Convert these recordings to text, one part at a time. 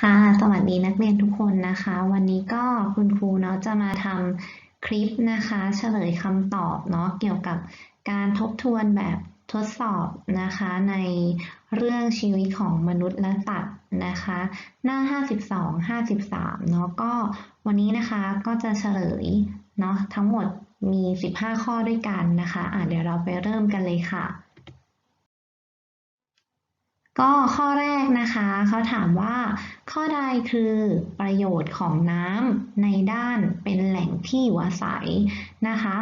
ค่ะ สวัสดีนักเรียนทุกคนนะคะ วันนี้ก็คุณครูเนาะจะมาทำคลิปนะคะ เฉลยคำตอบเนาะเกี่ยวกับการทบทวนแบบทดสอบนะคะในเรื่องชีวิตของมนุษย์และสัตว์นะคะ หน้า 52 53เนาะก็วันนี้นะคะก็จะเฉลยเนาะทั้งหมดมี 15 ข้อด้วยกันนะคะอะเดี๋ยวเราไปเริ่มกันเลยค่ะ ก็ข้อแรกนะคะเขาถามว่า ข้อใดคือประโยชน์ของน้ำในด้านเป็นแหล่งที่อยู่อาศัยนะคะ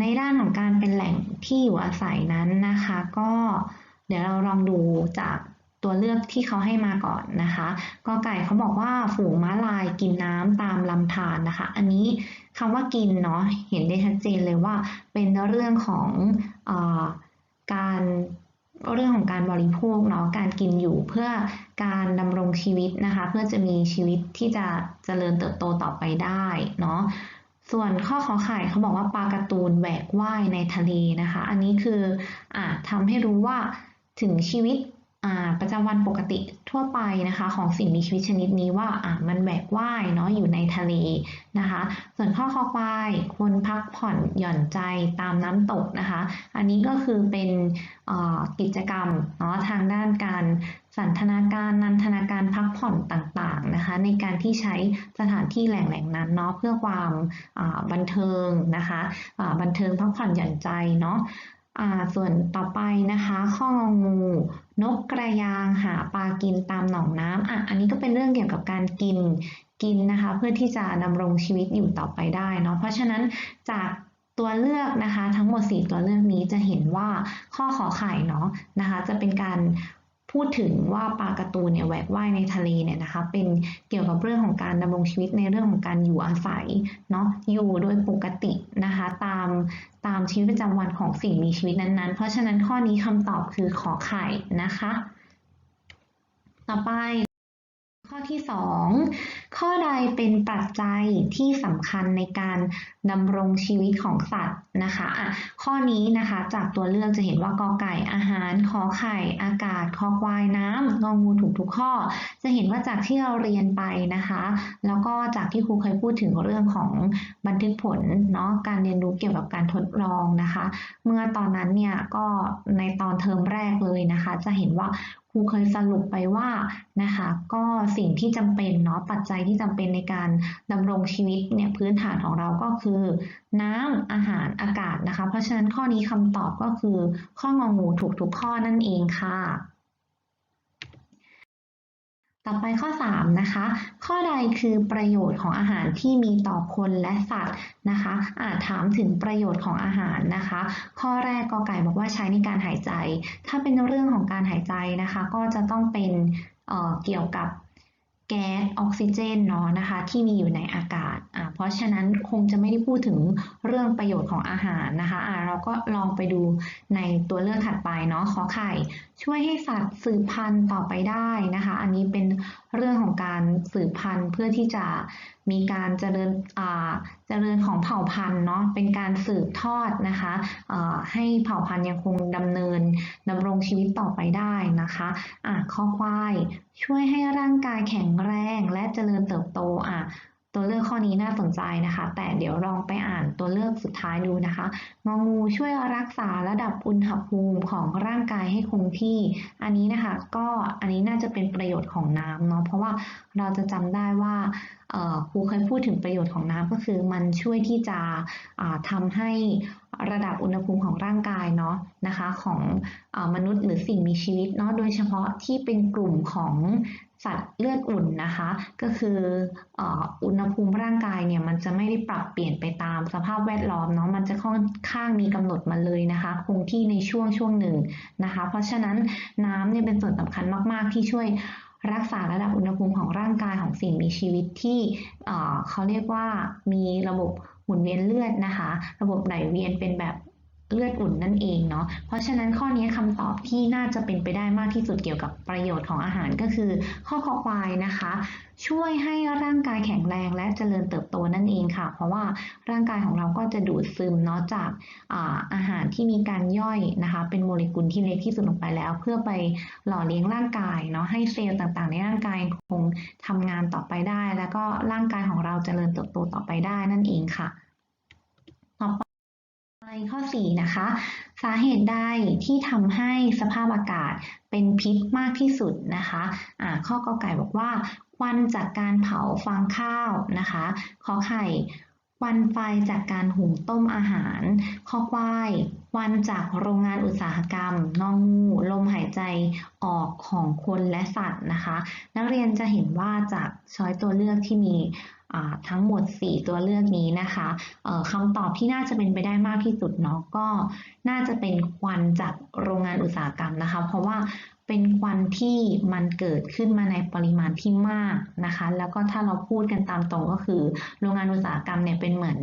ในด้านของการเป็นแหล่งที่อยู่อาศัยนั้นนะคะ ก็เดี๋ยวเราลองดูจากตัวเลือกที่เขาให้มาก่อนนะคะกอไก่เขาบอกว่าฝูงม้าลายกินน้ำตามลำธารนะคะ อันนี้คำว่ากินเนาะเห็นได้ชัดเจนเลยว่าเป็นเรื่องของอการ เรื่องของการบริโภคเนาะการกินอยู่เพื่อการดำรงชีวิตนะคะ เพื่อจะมีชีวิตที่จะเจริญเติบโตต่อไปได้เนาะส่วนข้อขอไข่เขาบอกว่าปลาการ์ตูนแหวกว่ายในทะเลนะคะ อันนี้คืออ่าทำให้รู้ว่าถึงชีวิตอาประจำวันปกติ ทั่วไปนะคะของสิ่งมีชีวิตชนิดนี้ว่าอะมันแบกว่ายเนาะอยู่ในทะเลนะคะ ส่วนข้อคอควายคนพักผ่อนหย่อนใจตามน้ำตกนะคะ อันนี้ก็คือเป็นกิจกรรมเนาะทางด้านการสันทนาการนันทนาการพักผ่อนต่างๆนะคะ ในการที่ใช้สถานที่แหล่งๆนั้นเนาะเพื่อความบันเทิงนะคะบันเทิงพักผ่อนหย่อนใจเนาะ ส่วนต่อไปนะคะข้องงู นกกระยางหาปลากินตามหนองน้ำอะอันนี้ก็เป็นเรื่องเกี่ยวกับการกินกินนะคะ เพื่อที่จะดำรงชีวิตอยู่ต่อไปได้เนาะเพราะฉะนั้นจากตัวเลือกนะคะ ทั้งหมด 4 ตัวเลือกนี้จะเห็นว่าข้อขอไข่เนาะนะคะ จะเป็นการ พูดถึงว่าปลาการ์ตูนเนี่ยแหวกว่ายในทะเลเนี่ยนะคะ เป็นเกี่ยวกับเรื่องของการดำรงชีวิตในเรื่องของการอยู่อาศัยเนาะอยู่โดยปกตินะคะ ตามตามชีวิตประจำวันของสิ่งมีชีวิตนั้นๆ เพราะฉะนั้นข้อนี้คำตอบคือขอไข่นะคะ ต่อไป ข้อที่ 2 ข้อใดเป็นปัจจัยที่สำคัญในการดำรงชีวิตของสัตว์นะคะอะข้อนี้นะคะจากตัวเลือกจะเห็นว่ากอไก่อาหารขอไข่อากาศคอควายน้ำงองูถูกทุกข้อ จะเห็นว่าจากที่เราเรียนไปนะคะ แล้วก็จากที่ครูเคยพูดถึงเรื่องของบันทึกผลเนาะการเรียนรู้เกี่ยวกับการทดลองนะคะ เมื่อตอนนั้นเนี่ยก็ในตอนเทอมแรกเลยนะคะ จะเห็นว่าครูเคยสรุปไปว่านะคะ ก็สิ่งที่จำเป็นเนาะปัจจัยที่จำเป็นในการดำรงชีวิตเนี่ยพื้นฐานของเราก็คือ น้ำอาหารอากาศนะคะ เพราะฉะนั้นข้อนี้คำตอบก็คือ ข้ององูถูกทุกข้อนั่นเองค่ะต่อไปข้อ 3 นะคะ ข้อใดคือประโยชน์ของอาหารที่มีต่อคนและสัตว์นะคะ อาจถามถึงประโยชน์ของอาหารนะคะ ข้อแรกกอไก่บอกว่าใช้ในการหายใจ ถ้าเป็นเรื่องของการหายใจนะคะ ก็จะต้องเป็นเเกี่ยวกับ แก๊สออกซิเจนเนาะนะคะที่มีอยู่ในอากาศอ่าเพราะฉะนั้นคงจะไม่ได้พูดถึงเรื่องประโยชน์ของอาหารนะคะอ่าเราก็ลองไปดูในตัวเลือกถัดไปเนาะขอไข่ ช่วยให้สัตว์สืบพันธุ์ต่อไปได้นะคะ อันนี้เป็นเรื่องของการสืบพันธุ์เพื่อที่จะมีการเจริญเจริญของเผ่าพันธุ์เนาะเป็นการสืบทอดนะคะให้เผ่าพันธุ์ยังคงดำเนินดำรงชีวิตต่อไปได้นะคะอะข้อควายช่วยให้ร่างกายแข็งแรงและเจริญเติบโตอะ ตัวเลือกข้อนี้น่าสนใจนะคะ แต่เดี๋ยวลองไปอ่านตัวเลือกสุดท้ายดูนะคะงองูช่วยรักษาระดับอุณหภูมิของร่างกายให้คงที่ อันนี้นะคะ ก็อันนี้น่าจะเป็นประโยชน์ของน้ำเนาะเพราะว่าเราจะจำได้ว่าครูเคยพูดถึงประโยชน์ของน้ำก็คือ มันช่วยที่จะทำให้ระดับอุณหภูมิของร่างกายเนาะนะคะของอมนุษย์หรือสิ่งมีชีวิตเนาะโดยเฉพาะที่เป็นกลุ่มของ สัตว์เลือดอุ่นนะคะ ก็คืออุณหภูมิร่างกายเนี่ยมันจะไม่ได้ปรับเปลี่ยนไปตามสภาพแวดล้อมเนาะมันจะค่อนข้างมีกำหนดมาเลยนะคะ คงที่ในช่วงช่วงหนึ่งนะคะ เพราะฉะนั้นน้ำเนี่ยเป็นส่วนสำคัญมากๆ ที่ช่วยรักษาระดับอุณหภูมิของร่างกายของสิ่งมีชีวิตที่เขาเรียกว่ามีระบบหมุนเวียนเลือดนะคะ ระบบไหลเวียนเป็นแบบ เลือดอุ่นนั่นเองเนาะ เพราะฉะนั้นข้อนี้คำตอบที่น่าจะเป็นไปได้มากที่สุดเกี่ยวกับประโยชน์ของอาหารก็คือ ข้อคอควายนะคะ ช่วยให้ร่างกายแข็งแรงและเจริญเติบโตนั่นเองค่ะ เพราะว่าร่างกายของเราก็จะดูดซึมเนาะจากอาอาหารที่มีการย่อยนะคะ เป็นโมเลกุลที่เล็กที่สุดลงไปแล้ว เพื่อไปหล่อเลี้ยงร่างกายเนาะให้เซลล์ต่างๆ ในร่างกายคงทำงานต่อไปได้ แล้วก็ร่างกายของเราเจริญเติบโตต่อไปได้นั่นเองค่ะ ข้อ 4 นะคะ สาเหตุใดที่ทำให้สภาพอากาศเป็นพิษมากที่สุดนะคะะข้อกอไก่บอกว่า ควันจากการเผาฟางข้าวนะคะขอไข่ควันไฟจากการหุงต้มอาหาร ข้อควาย วันจากโรงงานอุตสาหกรรมงองูลมหายใจออกของคนและสัตว์นะคะ นักเรียนจะเห็นว่าจากช้อยตัวเลือกที่มีทั้งหมด 4 ตัวเลือกนี้นะคะคำตอบที่น่าจะเป็นไปได้มากที่สุดเนาะก็น่าจะเป็นควันจากโรงงานอุตสาหกรรมนะคะ เพราะว่าเป็นควันที่มันเกิดขึ้นมาในปริมาณที่มากนะคะ แล้วก็ถ้าเราพูดกันตามตรงก็คือ โรงงานอุตสาหกรรมเนี่ยเป็นเหมือน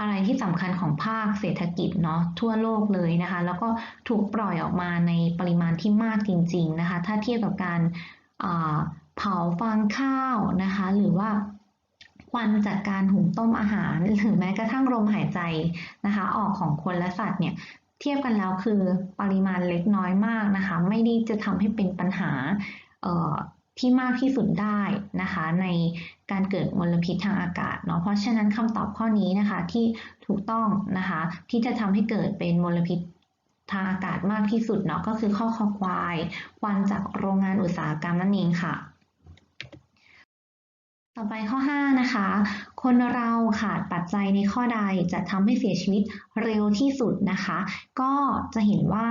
อะไรที่สำคัญของภาคเศรษฐกิจเนาะทั่วโลกเลยนะคะ แล้วก็ถูกปล่อยออกมาในปริมาณที่มากจริง ๆนะคะ ถ้าเทียบกับการเผาฟางข้าวนะคะ หรือว่าควันจากการหุงต้มอาหาร หรือแม้กระทั่งลมหายใจนะคะ ออกของคนและสัตว์เนี่ยเทียบกันแล้วคือปริมาณเล็กน้อยมากนะคะ ไม่ได้จะทำให้เป็นปัญหา ที่มากที่สุดได้นะคะในการเกิดมลพิษทางอากาศเนาะเพราะฉะนั้นคำตอบข้อนี้นะคะที่ถูกต้องนะคะที่จะทำให้เกิดเป็นมลพิษทางอากาศมากที่สุดเนาะก็คือข้อคอควายควันจากโรงงานอุตสาหกรรมนั่นเองค่ะ ต่อไปข้อ 5 นะคะ คนเราขาดปัจจัยในข้อใดจะทำให้เสียชีวิตเร็วที่สุดนะคะ ก็จะเห็นว่า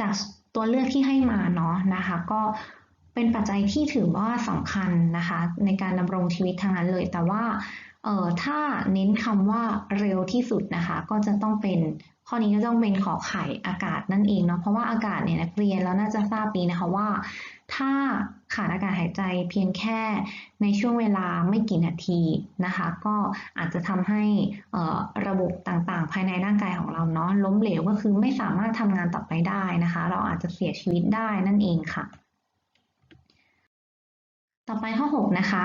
จากตัวเลือกที่ให้มาเนาะนะคะ ก็ เป็นปัจจัยที่ถือว่าสำคัญนะคะในการดำรงชีวิตทางนั้นเลย แต่ว่าเอ่อถ้าเน้นคำว่าเร็วที่สุดนะคะ ก็จะต้องเป็นข้อนี้ก็ต้องเป็นขอไข่อากาศนั่นเองเนาะเพราะว่าอากาศเนี่ยนักเรียนแล้วน่าจะทราบดีนะคะว่า ถ้าขาดอากาศหายใจเพียงแค่ในช่วงเวลาไม่กี่นาทีนะคะ ก็อาจจะทำให้ระบบต่างๆ ภายในร่างกายของเราเนาะล้มเหลวก็คือไม่สามารถทำงานต่อไปได้นะคะ เราอาจจะเสียชีวิตได้นั่นเองค่ะ ต่อไปข้อ 6 นะคะ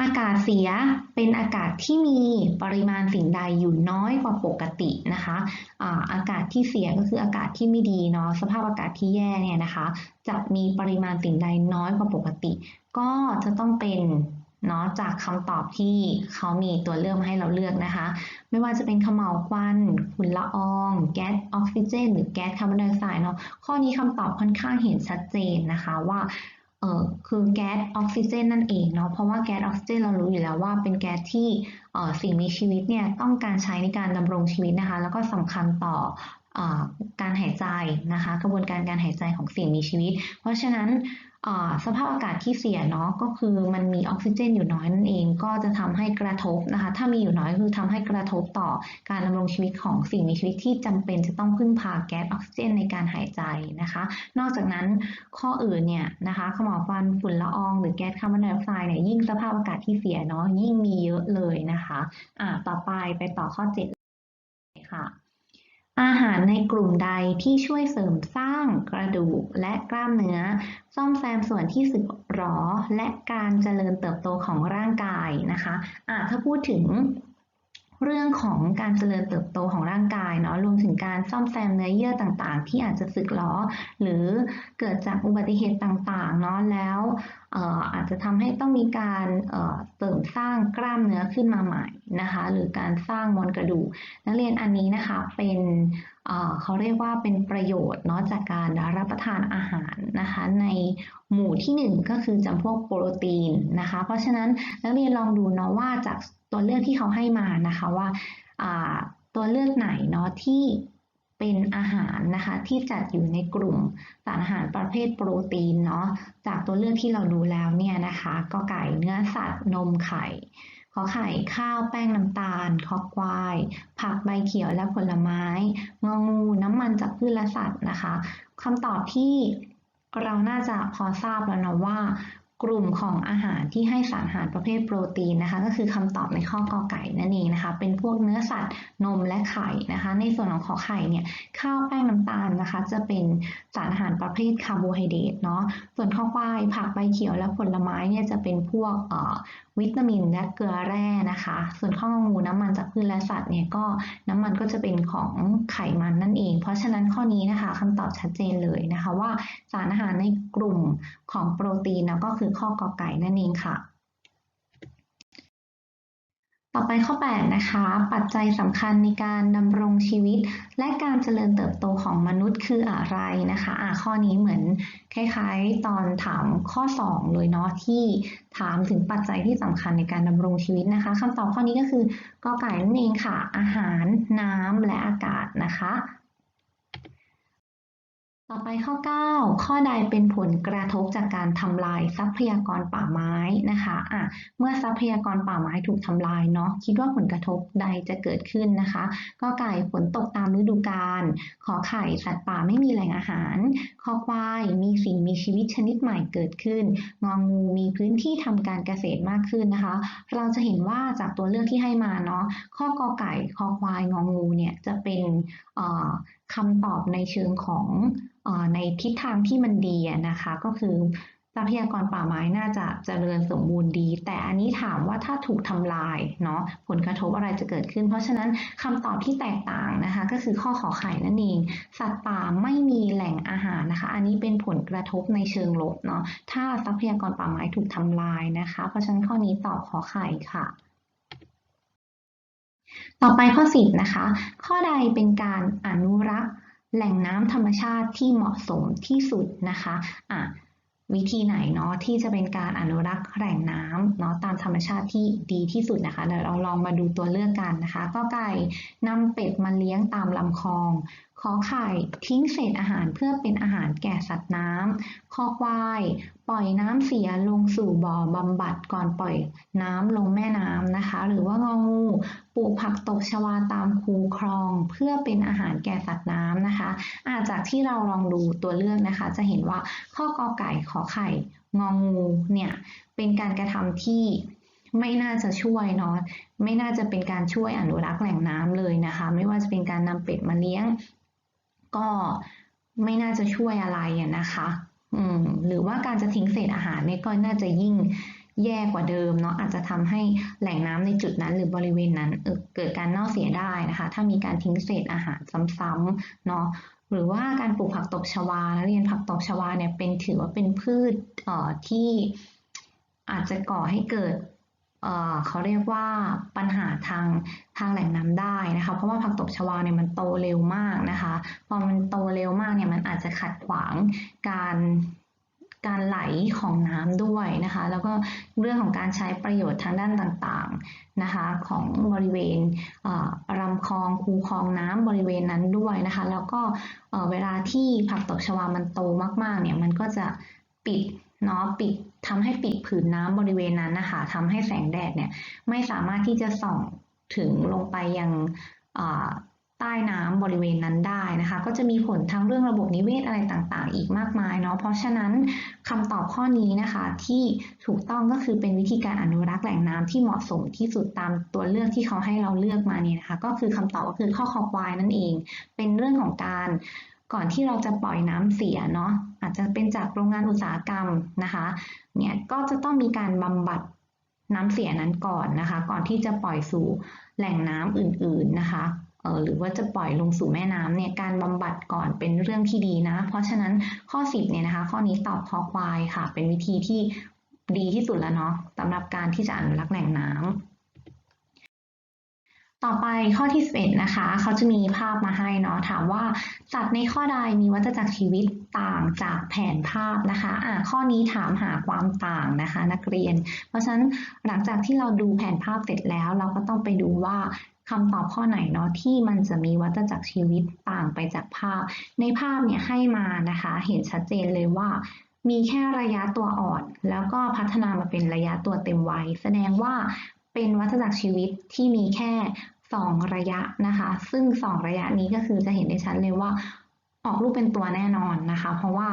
อากาศเสียเป็นอากาศที่มีปริมาณสิ่งใดอยู่น้อยกว่าปกตินะคะอาอากาศที่เสียก็คืออากาศที่ไม่ดีเนาะสภาพอากาศที่แย่เนี่ยนะคะ จะมีปริมาณสิ่งใดน้อยกว่าปกติ ก็จะต้องเป็นเนาะจากคำตอบที่เขามีตัวเลือกมาให้เราเลือกนะคะ ไม่ว่าจะเป็นขม่าวควันฝุ่นละออง แก๊สออกซิเจน หรือแก๊สคาร์บอนไดออกไซด์เนาะข้อนี้คำตอบค่อนข้างเห็นชัดเจนนะคะว่า เออคือแก๊สออกซิเจนนั่นเองเนาะเพราะว่าแก๊สออกซิเจนเรารู้อยู่แล้วว่าเป็นแก๊สที่เอ่อสิ่งมีชีวิตเนี่ยต้องการใช้ในการดำรงชีวิตนะคะ แล้วก็สำคัญต่อเอ่อการหายใจนะคะ กระบวนการการหายใจของสิ่งมีชีวิต เพราะฉะนั้น สภาพอากาศที่เสียเนาะก็คือมันมีออกซิเจนอยู่น้อยนั่นเอง ก็จะทำให้กระทบนะคะ ถ้ามีอยู่น้อยคือทำให้กระทบต่อการดำรงชีวิตของสิ่งมีชีวิตที่จำเป็นจะต้องพึ่งพาแก๊สออกซิเจนในการหายใจนะคะ นอกจากนั้นข้ออื่นเนี่ยนะคะขม่าวควันฝุ่นละออง หรือแก๊สคาร์บอนไดออกไซด์เนี่ยยิ่งสภาพอากาศที่เสียเนาะยิ่งมีเยอะเลยนะคะ อ่าต่อไปไปต่อข้อ7ค่ะ อาหารในกลุ่มใดที่ช่วยเสริมสร้างกระดูกและกล้ามเนื้อ ซ่อมแซมส่วนที่สึกหรอและการเจริญเติบโตของร่างกายนะคะอะถ้าพูดถึง เรื่องของการเจริญเติบโตของร่างกายเนาะรวมถึงการซ่อมแซมเนื้อเยื่อต่างๆ ที่อาจจะสึกหรอหรือเกิดจากอุบัติเหตุต่างๆเนาะแล้วอาจจะทำให้ต้องมีการเสริมสร้างกล้ามเนื้อขึ้นมาใหม่นะคะหรือการสร้างมวลกระดูกนักเรียนอันนี้นะคะเป็นเอ่อเขาเรียกว่าเป็นประโยชน์เนาะจากการรับประทานอาหารนะคะในหมู่ที่หนึ่งก็คือจำพวกโปรตีนนะคะ เพราะฉะนั้นนักเรียนลองดูเนาะว่าจาก ตัวเลือกที่เขาให้มานะคะว่าตัวเลือกไหนเนาะที่เป็นอาหารนะคะที่จัดอยู่ในกลุ่มสารอาหารประเภทโปรตีนเนาะจากตัวเลือกที่เราดูแล้วเนี่ยนะคะก็ไก่เนื้อสัตว์นมไข่ขอไข่ข้าวแป้งน้ำตาล คอควาย ผักใบเขียวและผลไม้ งองูน้ำมันจากพืชและสัตว์นะคะคำตอบที่เราน่าจะพอทราบแล้วนะว่า กลุ่มของอาหารที่ให้สารอาหารประเภทโปรตีนนะคะ ก็คือคำตอบในข้อกอไก่นั่นเองนะคะ เป็นพวกเนื้อสัตว์นมและไข่นะคะ ในส่วนของขอไข่เนี่ยข้าวแป้งน้ำตาลนะคะ จะเป็นสารอาหารประเภทคาร์โบไฮเดรตเนาะส่วนข้าวควายผักใบเขียวและผลไม้เนี่ยจะเป็นพวกวิตามินและเกลือแร่นะคะ ส่วนข้าวงูน้ำมันจากพืชและสัตว์เนี่ยก็น้ำมันก็จะเป็นของไขมันนั่นเอง เพราะฉะนั้นข้อนี้นะคะคำตอบชัดเจนเลยนะคะว่าสารอาหารในกลุ่มของโปรตีนนะก็คือข้อกอไก่นั่นเองค่ะ ต่อไปข้อ 8 นะคะ ปัจจัยสำคัญในการดำรงชีวิต และการเจริญเติบโตของมนุษย์คืออะไรนะคะอะข้อนี้เหมือนคล้ายๆ ตอนถามข้อ 2 เลยเนาะที่ถามถึงปัจจัยที่สำคัญในการดำรงชีวิตนะคะคำตอบข้อนี้ก็คือกอไก่นั่นเองค่ะ อาหาร น้ำและอากาศนะคะ ต่อไปข้อ 9 ข้อใดเป็นผลกระทบจากการทำลายทรัพยากรป่าไม้นะคะอะเมื่อทรัพยากรป่าไม้ถูกทำลายเนาะคิดว่าผลกระทบใดจะเกิดขึ้นนะคะ ก็ไก่ฝนตกตามฤดูกาลขอไข่สัตว์ป่าไม่มีแหล่งอาหารขอควายมีสิ่งมีชีวิตชนิดใหม่เกิดขึ้น งองูมีพื้นที่ทำการเกษตรมากขึ้นนะคะ เราจะเห็นว่าจากตัวเลือกที่ให้มาเนาะข้อกอไก่คอควายงองูเนี่ยจะเป็น คำตอบในเชิงของในทิศทางที่มันดีนะคะ ก็คือทรัพยากรป่าไม้น่าจะเจริญสมบูรณ์ดี แต่อันนี้ถามว่าถ้าถูกทำลายเนาะผลกระทบอะไรจะเกิดขึ้น เพราะฉะนั้นคำตอบที่แตกต่างนะคะ ก็คือข้อขอไข่นั่นเอง สัตว์ป่าไม่มีแหล่งอาหารนะคะ อันนี้เป็นผลกระทบในเชิงลบเนาะถ้าทรัพยากรป่าไม้ถูกทำลายนะคะ เพราะฉะนั้นข้อนี้ตอบขอไข่ค่ะ ต่อไปข้อ 10 นะคะ ข้อใดเป็นการอนุรักษ์แหล่งน้ำธรรมชาติที่เหมาะสมที่สุดนะคะอะวิธีไหนเนาะที่จะเป็นการอนุรักษ์แหล่งน้ำเนาะตามธรรมชาติที่ดีที่สุดนะคะเดี๋ยวเราลองมาดูตัวเลือกกันนะคะ ก็ไก่นำเป็ดมาเลี้ยงตามลำคลอง ขอไข่ทิ้งเศษอาหารเพื่อเป็นอาหารแก่สัตว์น้ำ คอควาย ปล่อยน้ำเสียลงสู่บ่อบำบัดก่อนปล่อยน้ำลงแม่น้ำนะคะ หรือว่างองูปลูกผักตบชวาตามคูคลอง เพื่อเป็นอาหารแก่สัตว์น้ำนะคะ อาจากที่เราลองดูตัวเลือกนะคะ จะเห็นว่าข้อกอไก่ขอไข่งองูเนี่ยเป็นการกระทำที่ไม่น่าจะช่วยเนาะไม่น่าจะเป็นการช่วยอนุรักษ์แหล่งน้ำเลยนะคะ ไม่ว่าจะเป็นการนำเป็ดมาเลี้ยง ก็ไม่น่าจะช่วยอะไรนะคะ อืม หรือว่าการจะทิ้งเศษอาหารเนี่ยก็น่าจะยิ่งแย่กว่าเดิมเนาะอาจจะทำให้แหล่งน้ำในจุดนั้นหรือบริเวณนั้นเกิดการเน่าเสียได้นะคะ ถ้ามีการทิ้งเศษอาหารซ้ำๆเนาะหรือว่าการปลูกผักตบชวาแล้วเรียนผักตบชวาเนี่ยเป็นถือว่าเป็นพืชเอ่อที่อาจจะก่อให้เกิด เขาเรียกว่าปัญหาทางทางแหล่งน้ำได้นะคะ เพราะว่าผักตบชวาเนี่ยมันโตเร็วมากนะคะ พอมันโตเร็วมากเนี่ยมันอาจจะขัดขวางการการไหลของน้ำด้วยนะคะ แล้วก็เรื่องของการใช้ประโยชน์ทางด้านต่างๆนะคะ ของบริเวณลำคลองคูคลองน้ำบริเวณนั้นด้วยนะคะ แล้วก็เวลาที่ผักตบชวามันโตมากๆเนี่ยมันก็จะปิดเนาะปิด ทำให้ปิดผืนน้ำบริเวณนั้นนะคะทำให้แสงแดดเนี่ยไม่สามารถที่จะส่องถึงลงไปยังใต้น้ำบริเวณนั้นได้นะคะ ก็จะมีผลทั้งเรื่องระบบนิเวศอะไรต่างๆ อีกมากมายเนาะเพราะฉะนั้นคำตอบข้อนี้นะคะที่ถูกต้องก็คือเป็นวิธีการอนุรักษ์แหล่งน้ำที่เหมาะสมที่สุดตามตัวเลือกที่เขาให้เราเลือกมาเนี่ยนะคะ ก็คือคำตอบก็คือข้อคอควายนั่นเอง เป็นเรื่องของการ ก่อนที่เราจะปล่อยน้ำเสียเนาะอาจจะเป็นจากโรงงานอุตสาหกรรมนะคะเนี่ยก็จะต้องมีการบำบัดน้ำเสียนั้นก่อนนะคะ ก่อนที่จะปล่อยสู่แหล่งน้ำอื่น ๆนะคะเออหรือว่าจะปล่อยลงสู่แม่น้ำเนี่ยการบำบัดก่อนเป็นเรื่องที่ดีนะ เพราะฉะนั้นข้อ 10เนี่ยนะคะข้อนี้ตอบคอควายค่ะ เป็นวิธีที่ดีที่สุดแล้วเนาะสำหรับการที่จะอนุรักษ์แหล่งน้ำ ต่อไปข้อที่ 11 นะคะ เขาจะมีภาพมาให้เนาะถามว่าสัตว์ในข้อใดมีวัฏจักรชีวิตต่างจากแผนภาพนะคะอ่าข้อนี้ถามหาความต่างนะคะ นักเรียน เพราะฉะนั้นหลังจากที่เราดูแผนภาพเสร็จแล้ว เราก็ต้องไปดูว่าคำตอบข้อไหนเนาะที่มันจะมีวัฏจักรชีวิตต่างไปจากภาพ ในภาพเนี่ยให้มานะคะ เห็นชัดเจนเลยว่ามีแค่ระยะตัวอ่อน แล้วก็พัฒนามาเป็นระยะตัวเต็มวัยแสดงว่า เป็นวัฏจักรชีวิตที่มีแค่สองระยะนะคะ ซึ่งสองระยะนี้ก็คือจะเห็นได้ชัดเลยว่าออกลูกเป็นตัวแน่นอนนะคะ เพราะว่า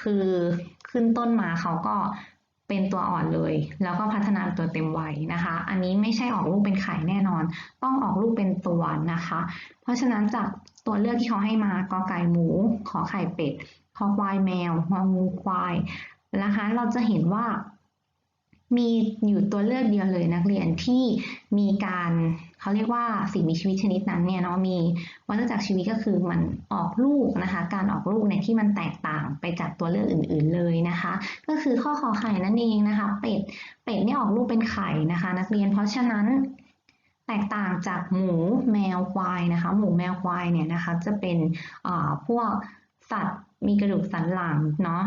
คือขึ้นต้นมาเขาก็เป็นตัวอ่อนเลย แล้วก็พัฒนาตัวเต็มวัยนะคะ อันนี้ไม่ใช่ออกลูกเป็นไข่แน่นอน ต้องออกลูกเป็นตัวนะคะ เพราะฉะนั้นจากตัวเลือกที่เขาให้มากอไก่หมู ขอไข่เป็ด คอควายแมวงองูควายนะคะ เราจะเห็นว่า มีอยู่ตัวเลือกเดียวเลยนักเรียนที่มีการเขาเรียกว่าสิ่งมีชีวิตชนิดนั้นเนี่ยเนาะมีวัฏจักรชีวิตก็คือมันออกลูกนะคะ การออกลูกเนี่ยที่มันแตกต่างไปจากตัวเลือกอื่น ๆเลยนะคะ ก็คือข้อขอไข่นั่นเองนะคะ เป็ดเป็ดเนี่ยออกลูกเป็นไข่นะคะ นักเรียนเพราะฉะนั้นแตกต่างจากหมูแมวควายนะคะ หมูแมวควายเนี่ยนะคะจะเป็นพวกสัตว์ มีกระดูกสันหลังเนาะ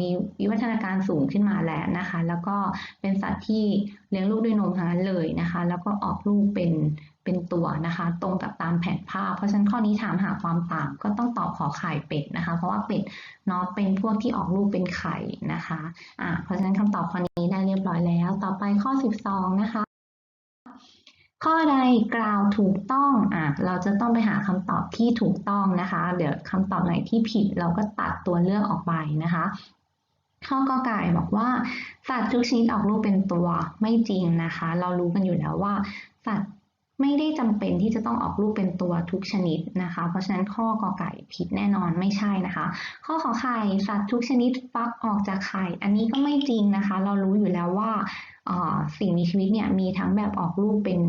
มีวิวัฒนาการสูงขึ้นมาแล้วนะคะ แล้วก็เป็นสัตว์ที่เลี้ยงลูกด้วยนมทั้งนั้นเลยนะคะ แล้วก็ออกลูกเป็นเป็นตัวนะคะ ตรงกับตามแผนภาพ เพราะฉะนั้นข้อนี้ถามหาความต่างก็ต้องตอบขอไข่เป็ดนะคะ เพราะว่าเป็ดเนาะเป็นพวกที่ออกลูกเป็นไข่นะคะอ่าเพราะฉะนั้นคำตอบข้อนี้ได้เรียบร้อยแล้ว ต่อไปข้อ 12 นะคะ ข้อใดกล่าวถูกต้องอะเราจะต้องไปหาคำตอบที่ถูกต้องนะคะ เดี๋ยวคำตอบไหนที่ผิดเราก็ตัดตัวเลือกออกไปนะคะ ข้อกอไก่บอกว่า สัตว์ทุกชนิดออกลูกเป็นตัวไม่จริงนะคะ เรารู้กันอยู่แล้วว่า สัตว์ไม่ได้จำเป็นที่จะต้องออกลูกเป็นตัวทุกชนิดนะคะ เพราะฉะนั้นข้อกอไก่ผิดแน่นอนไม่ใช่นะคะ ข้อขอไข่สัตว์ทุกชนิดฟักออกจากไข่ อันนี้ก็ไม่จริงนะคะ เรารู้อยู่แล้วว่า สิ่งมีชีวิตเนี่ยมีทั้งแบบออกลูกเป็น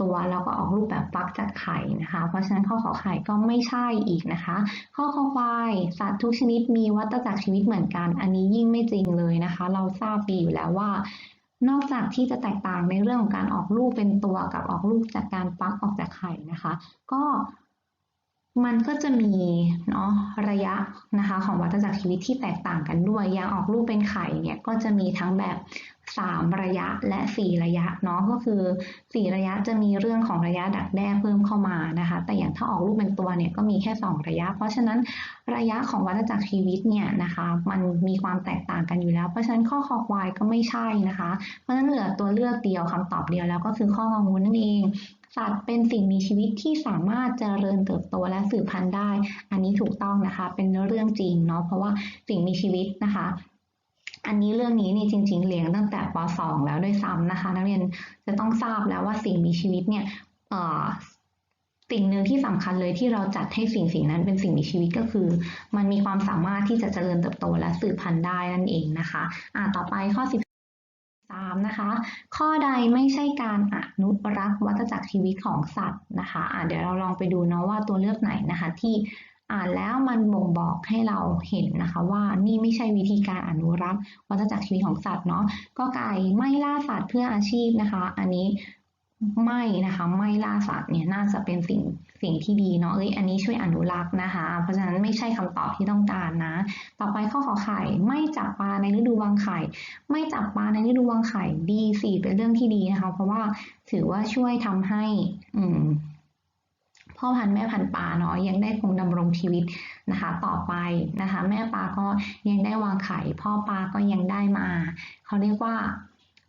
ตัวแล้วก็ออกลูกแบบฟักจากไข่นะคะ เพราะฉะนั้นข้อขอไข่ก็ไม่ใช่อีกนะคะ ข้อคอควายสัตว์ทุกชนิดมีวัฏจักรชีวิตเหมือนกัน อันนี้ยิ่งไม่จริงเลยนะคะ เราทราบดีอยู่แล้วว่า นอกจากที่จะแตกต่างในเรื่องของการออกลูกเป็นตัวกับออกลูกจากการฟักออกจากไข่นะคะ ก็ มันก็จะมีเนาะระยะนะคะของวัฏจักรชีวิตที่แตกต่างกันด้วยอย่างออกลูกเป็นไข่เนี่ยก็จะมีทั้งแบบ 3 ระยะและ 4 ระยะเนาะก็คือ 4 ระยะจะมีเรื่องของระยะดักแด้เพิ่มเข้ามานะคะ แต่อย่างถ้าออกลูกเป็นตัวเนี่ยก็มีแค่ 2 ระยะ เพราะฉะนั้นระยะของวัฏจักรชีวิตเนี่ยนะคะมันมีความแตกต่างกันอยู่แล้ว เพราะฉะนั้นข้อคอควายก็ไม่ใช่นะคะ เพราะฉะนั้นเหลือตัวเลือกเดียวคำตอบเดียวแล้วก็คือข้ององูนั่นเอง สัตว์เป็นสิ่งมีชีวิตที่สามารถเจริญเติบโตและสืบพันธุ์ได้ อันนี้ถูกต้องนะคะ เป็นเรื่องจริงเนาะ เพราะว่าสิ่งมีชีวิตนะคะ อันนี้เรื่องนี้นี่จริง ๆเรียนตั้งแต่ป .2 แล้วด้วยซ้ำนะคะ นักเรียนจะต้องทราบแล้วว่าสิ่งมีชีวิตเนี่ยสิ่งหนึ่งที่สำคัญเลยที่เราจัดให้สิ่งสิ่งนั้นเป็นสิ่งมีชีวิตก็คือ มันมีความสามารถที่จะเจริญเติบโตและสืบพันธุ์ได้นั่นเองนะคะ อ่าต่อไปข้อ 3นะคะข้อใดไม่ใช่การอนุรักษ์วัฏจักรชีวิตของสัตว์นะคะอ่าเดี๋ยวเราลองไปดูเนาะว่าตัวเลือกไหนนะคะที่อ่านแล้วมันบ่งบอกให้เราเห็นนะคะว่านี่ไม่ใช่วิธีการอนุรักษ์วัฏจักรชีวิตของสัตว์เนาะก็ไก่ไม่ล่าสัตว์เพื่ออาชีพนะคะ อันนี้ไม่นะคะไม่ล่าสัตว์เนี่ยน่าจะเป็นสิ่ง สิ่งที่ดีเนาะเอ้ยอันนี้ช่วยอนุรักษ์นะคะ เพราะฉะนั้นไม่ใช่คำตอบที่ต้องการนะ ต่อไปข้อขอไข่ไม่จับปลาในฤดูวางไข่ ไม่จับปลาในฤดูวางไข่ดีสิเป็นเรื่องที่ดีนะคะ เพราะว่าถือว่าช่วยทำให้ อืมพ่อพันธุ์แม่พันธุ์ปลาเนาะยังได้คงดำรงชีวิตนะคะ ต่อไปนะคะ แม่ปลาก็ยังได้วางไข่ พ่อปลาก็ยังได้มา เขาเรียกว่า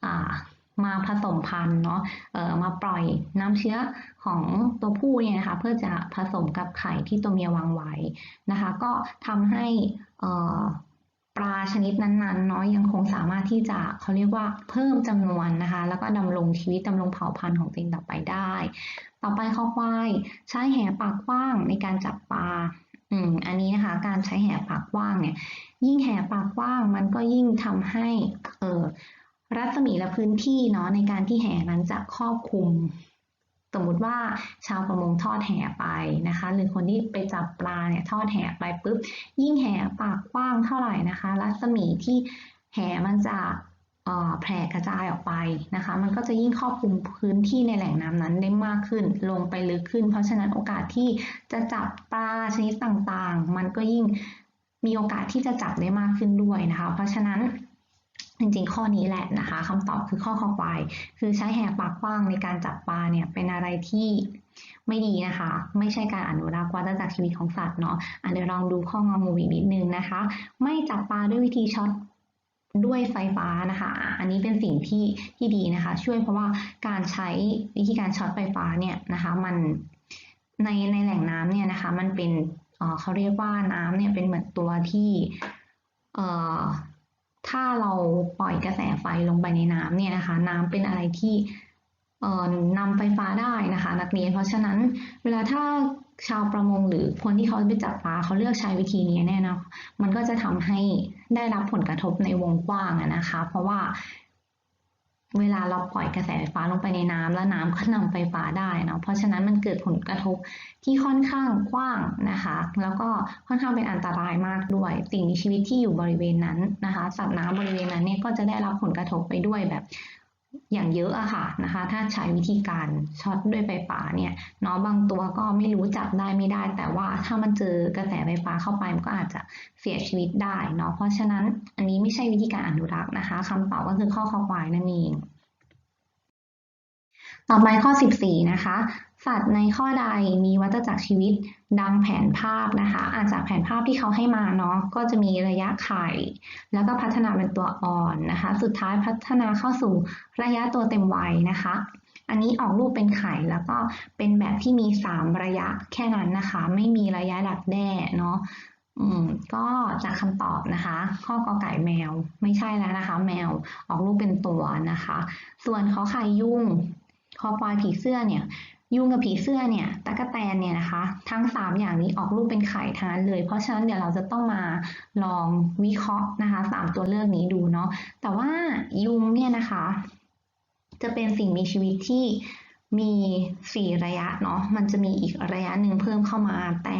อ่า มาผสมพันธุ์เนาะเอ่อมาปล่อยน้ำเชื้อของตัวผู้เนี่ยนะคะเพื่อจะผสมกับไข่ที่ตัวเมียวางไว้นะคะ ก็ทำให้เอ่อปลาชนิดนั้นๆเนาะยังคงสามารถที่จะเขาเรียกว่าเพิ่มจำนวนนะคะ แล้วก็ดำรงชีวิตดำรงเผ่าพันธุ์ของตัวเองต่อไปได้ ต่อไปข้อควายใช้แหปากกว้างในการจับปลาอืมอันนี้นะคะการใช้แหปากกว้างเนี่ยยิ่งแหปากกว้างมันก็ยิ่งทำให้เออ รัศมีและพื้นที่เนาะในการที่แหนั้นจะครอบคลุม สมมติว่าชาวประมงทอดแหไปนะคะ หรือคนที่ไปจับปลาเนี่ยทอดแหไปปุ๊บ ยิ่งแหปากกว้างเท่าไหร่นะคะ รัศมีที่แหมันจะแผ่กระจายออกไปนะคะ มันก็จะยิ่งครอบคลุมพื้นที่ในแหล่งน้ำนั้นได้มากขึ้น ลงไปลึกขึ้น เพราะฉะนั้นโอกาสที่จะจับปลาชนิดต่างๆ มันก็ยิ่งมีโอกาสที่จะจับได้มากขึ้นด้วยนะคะ เพราะฉะนั้น จริงๆ ข้อนี้แหละนะคะคำตอบคือข้อคอควาย คือใช้แหกปากกว้างในการจับปลาเนี่ยเป็นอะไรที่ไม่ดีนะคะ ไม่ใช่การอนุรักษ์วัฏจักรชีวิตของสัตว์เนาะอะเดี๋ยวลองดูข้ององูอีกนิดนึงนะคะ ไม่จับปลาด้วยวิธีช็อตด้วยไฟฟ้านะคะ อันนี้เป็นสิ่งที่ที่ดีนะคะ ช่วยเพราะว่าการใช้วิธีการช็อตไฟฟ้าเนี่ยนะคะมันในในแหล่งน้ำเนี่ยนะคะ มันเป็นเเขาเรียกว่าน้ำเนี่ยเป็นเหมือนตัวที่เอ่อ ถ้าเราปล่อยกระแสไฟลงไปในน้ำเนี่ยนะคะ น้ำเป็นอะไรที่เอ่อนำไฟฟ้าได้นะคะ นักเรียน เพราะฉะนั้นเวลาถ้าชาวประมงหรือคนที่เขาไปจับปลาเขาเลือกใช้วิธีนี้แน่นะมันก็จะทำให้ได้รับผลกระทบในวงกว้างนะคะ เพราะว่า เวลาเราปล่อยกระแสไฟฟ้าลงไปในน้ำแล้วน้ำก็นำไฟฟ้าได้เนาะเพราะฉะนั้นมันเกิดผลกระทบที่ค่อนข้างกว้างนะคะ แล้วก็ค่อนข้างเป็นอันตรายมากด้วย สิ่งมีชีวิตที่อยู่บริเวณนั้นนะคะ สัตว์น้ำบริเวณนั้นเนี่ยก็จะได้รับผลกระทบไปด้วยแบบ อย่างเยอะอะค่ะนะคะ ถ้าใช้วิธีการช็อตด้วยไฟฟ้าเนี่ยเนาะบางตัวก็ไม่รู้จับได้ไม่ได้ แต่ว่าถ้ามันเจอกระแสไฟฟ้าเข้าไปมันก็อาจจะเสียชีวิตได้เนาะเพราะฉะนั้นอันนี้ไม่ใช่วิธีการอนุรักษ์นะคะคำตอบก็คือข้อคอควายนั่นเอง ต่อไปข้อ 14 นะคะ สัตว์ในข้อใดมีวัฏจักรชีวิตดังแผนภาพนะคะอาจจากแผนภาพที่เขาให้มาเนาะก็จะมีระยะไข่ แล้วก็พัฒนาเป็นตัวอ่อนนะคะ สุดท้ายพัฒนาเข้าสู่ระยะตัวเต็มวัยนะคะ อันนี้ออกรูปเป็นไข่แล้วก็เป็นแบบที่มี 3 ระยะแค่นั้นนะคะ ไม่มีระยะดักแด้เนาะอืมก็จากคำตอบนะคะ ข้อกอไก่แมวไม่ใช่แล้วนะคะ แมวออกรูปเป็นตัวนะคะ ส่วนขอไข่ยุ่ง คอควายผีเสื้อเนี่ยยุงกับผีเสื้อเนี่ยตะกะแตนเนี่ยนะคะ ทั้ง 3 อย่างนี้ออกรูปเป็นไข่ทั้งนั้นเลย เพราะฉะนั้นเดี๋ยวเราจะต้องมาลองวิเคราะห์นะคะสามตัวเลือกนี้ดูเนาะแต่ว่ายุงเนี่ยนะคะ จะเป็นสิ่งมีชีวิตที่มีสี่ระยะเนาะมันจะมีอีกระยะหนึ่งเพิ่มเข้ามา แต่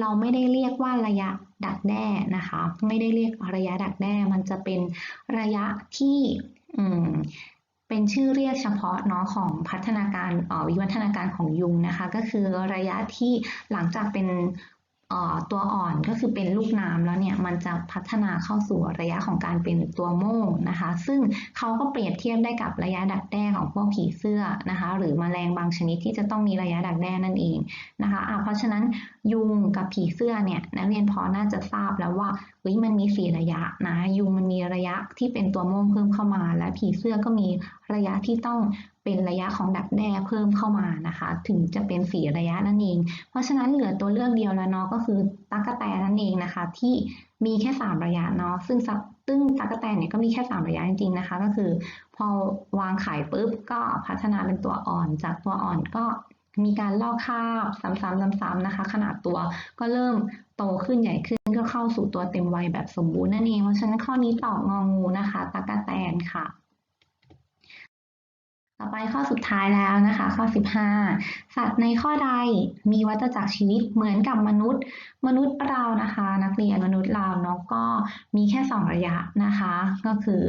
เราไม่ได้เรียกว่าระยะดักแด้นะคะ ไม่ได้เรียกระยะดักแด้มันจะเป็นระยะที่อืม เป็นชื่อเรียกเฉพาะเนาะของพัฒนาการออวิวัฒนาการของยุงนะคะ ก็คือระยะที่หลังจากเป็น ตัวอ่อนก็คือเป็นลูกน้ำแล้วเนี่ยมันจะพัฒนาเข้าสู่ระยะของการเป็นตัวโม่งนะคะ ซึ่งเขาก็เปรียบเทียบได้กับระยะดักแด้ของพวกผีเสื้อนะคะ หรือแมลงบางชนิดที่จะต้องมีระยะดักแด้นั่นเองนะคะะเพราะฉะนั้นยุงกับผีเสื้อเนี่ยนักเรียนพอน่าจะทราบแล้วว่าเฮ้ยมันมีสี่ระยะนะยุงมันมีระยะที่เป็นตัวโม่งเพิ่มเข้ามา และผีเสื้อก็มีระยะที่ต้อง เป็นระยะของดักแด้เพิ่มเข้ามานะคะ ถึงจะเป็นสี่ระยะนั่นเอง เพราะฉะนั้นเหลือตัวเลือกเดียวแล้วเนาะก็คือตั๊กแตนนั่นเองนะคะ ที่มีแค่สามระยะเนาะซึ่งซึ่งตั๊กแตนเนี่ยก็มีแค่สามระยะจริงๆนะคะ ก็คือ พอวางไข่ปุ๊บก็พัฒนาเป็นตัวอ่อน จากตัวอ่อนก็มีการลอกคาบซ้ำๆซ้ำๆนะคะ ขนาดตัวก็เริ่มโตขึ้นใหญ่ขึ้นก็เข้าสู่ตัวเต็มวัยแบบสมบูรณ์นั่นเองเพราะฉะนั้นข้อนี้ตอบงองูนะคะตั๊กแตนค่ะ ต่อไปข้อสุดท้ายแล้วนะคะ ข้อ 15 สัตว์ในข้อใดมีวัฏจักรชีวิตเหมือนกับมนุษย์ มนุษย์เรานะคะ นักเรียนมนุษย์เราเนาะก็มีแค่ 2 ระยะนะคะ ก็คือ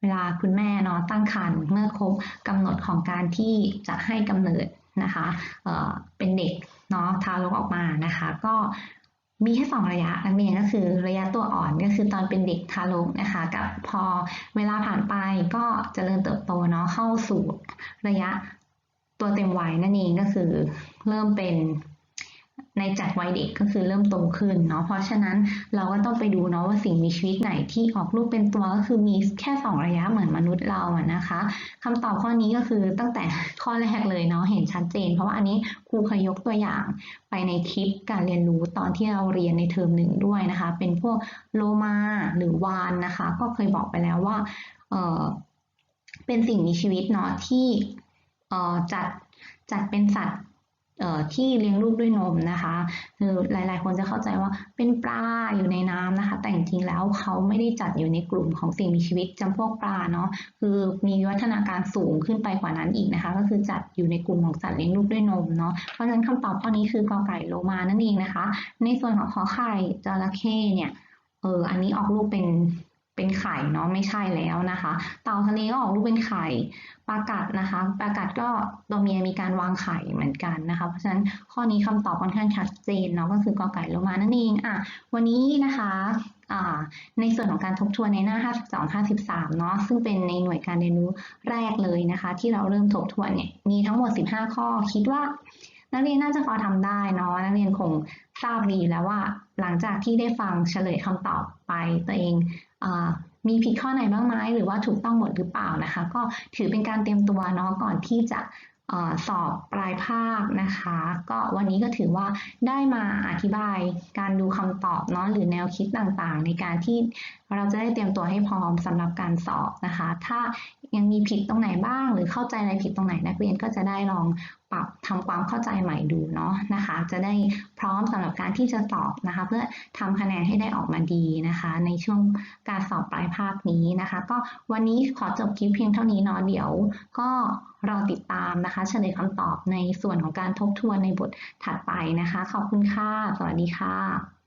เวลาคุณแม่เนาะตั้งครรภ์เมื่อครบกำหนดของการที่จะให้กำเนิดนะคะเเป็นเด็กเนาะทารกออกมานะคะ ก็ มีแค่สองระยะนักเรียนก็คือระยะตัวอ่อนก็คือตอนเป็นเด็กทารกนะคะ กับพอเวลาผ่านไปก็เจริญเติบโตเนาะเข้าสู่ระยะตัวเต็มวัยนั่นเองก็คือเริ่มเป็น ในจากวัยเด็กก็คือเริ่มโตขึ้นเนาะเพราะฉะนั้นเราก็ต้องไปดูเนาะว่าสิ่งมีชีวิตไหนที่ออกลูกเป็นตัวก็คือมีแค่สองระยะเหมือนมนุษย์เราอะนะคะคำตอบข้อนี้ก็คือตั้งแต่ข้อแรกเลยเนาะเห็นชัดเจน เพราะว่าอันนี้ครูเคยยกตัวอย่างไปในคลิปการเรียนรู้ตอนที่เราเรียนในเทอมหนึ่งด้วยนะคะ เป็นพวกโลมาหรือวานนะคะ ก็เคยบอกไปแล้วว่าเออเป็นสิ่งมีชีวิตเนาะที่เออจัดจัดเป็นสัตว์ ที่เลี้ยงลูกด้วยนมนะคะคือหลาย ๆ คนจะเข้าใจว่าเป็นปลาอยู่ในน้ำนะคะ แต่จริงๆแล้วเขาไม่ได้จัดอยู่ในกลุ่มของสิ่งมีชีวิตจำพวกปลาเนาะคือมีวัฒนาการสูงขึ้นไปกว่านั้นอีกนะคะ ก็คือจัดอยู่ในกลุ่มของสัตว์เลี้ยงลูกด้วยนมเนาะเพราะฉะนั้นคำตอบข้อนี้คือกอไก่โลมานั่นเองนะคะ ในส่วนของขอไข่จระเข้เนี่ยเอออันนี้ออกลูกเป็น เป็นไข่เนาะไม่ใช่แล้วนะคะ เต่าทะเลก็ออกลูกเป็นไข่ปลากัดนะคะปลากัดก็ตัวเมียมีการวางไข่เหมือนกันนะคะ เพราะฉะนั้นข้อนี้คำตอบค่อนข้างชัดเจนเนาะก็คือกอไก่โลมานั่นเองอะวันนี้นะคะในส่วนของการทบทวนในหน้า 52 53 เนาะซึ่งเป็นในหน่วยการเรียนรู้แรกเลยนะคะ ที่เราเริ่มทบทวนเนี่ยมีทั้งหมด 15 ข้อคิดว่านักเรียนน่าจะพอทำได้เนาะนักเรียนคงทราบดีแล้วว่า หลังจากที่ได้ฟังเฉลยคำตอบไปตัวเอง มีผิดข้อไหนบ้างไหมหรือว่าถูกต้องหมดหรือเปล่านะคะ ก็ถือเป็นการเตรียมตัวเนาะก่อนที่จะสอบปลายภาคนะคะ ก็วันนี้ก็ถือว่าได้มาอธิบายการดูคำตอบเนาะหรือแนวคิดต่างๆ ในการที่ เราจะได้เตรียมตัวให้พร้อมสำหรับการสอบนะคะ ถ้ายังมีผิดตรงไหนบ้าง หรือเข้าใจอะไรผิดตรงไหนนักเรียนก็จะได้ลองปรับทำความเข้าใจใหม่ดูเนาะนะคะ จะได้พร้อมสำหรับการที่จะสอบนะคะ เพื่อทำคะแนนให้ได้ออกมาดีนะคะ ในช่วงการสอบปลายภาคนี้นะคะ ก็วันนี้ขอจบคลิปเพียงเท่านี้เนาะเดี๋ยว ก็รอติดตามนะคะเฉลยคำตอบในส่วนของการทบทวนในบทถัดไปนะคะ ขอบคุณค่ะ สวัสดีค่ะ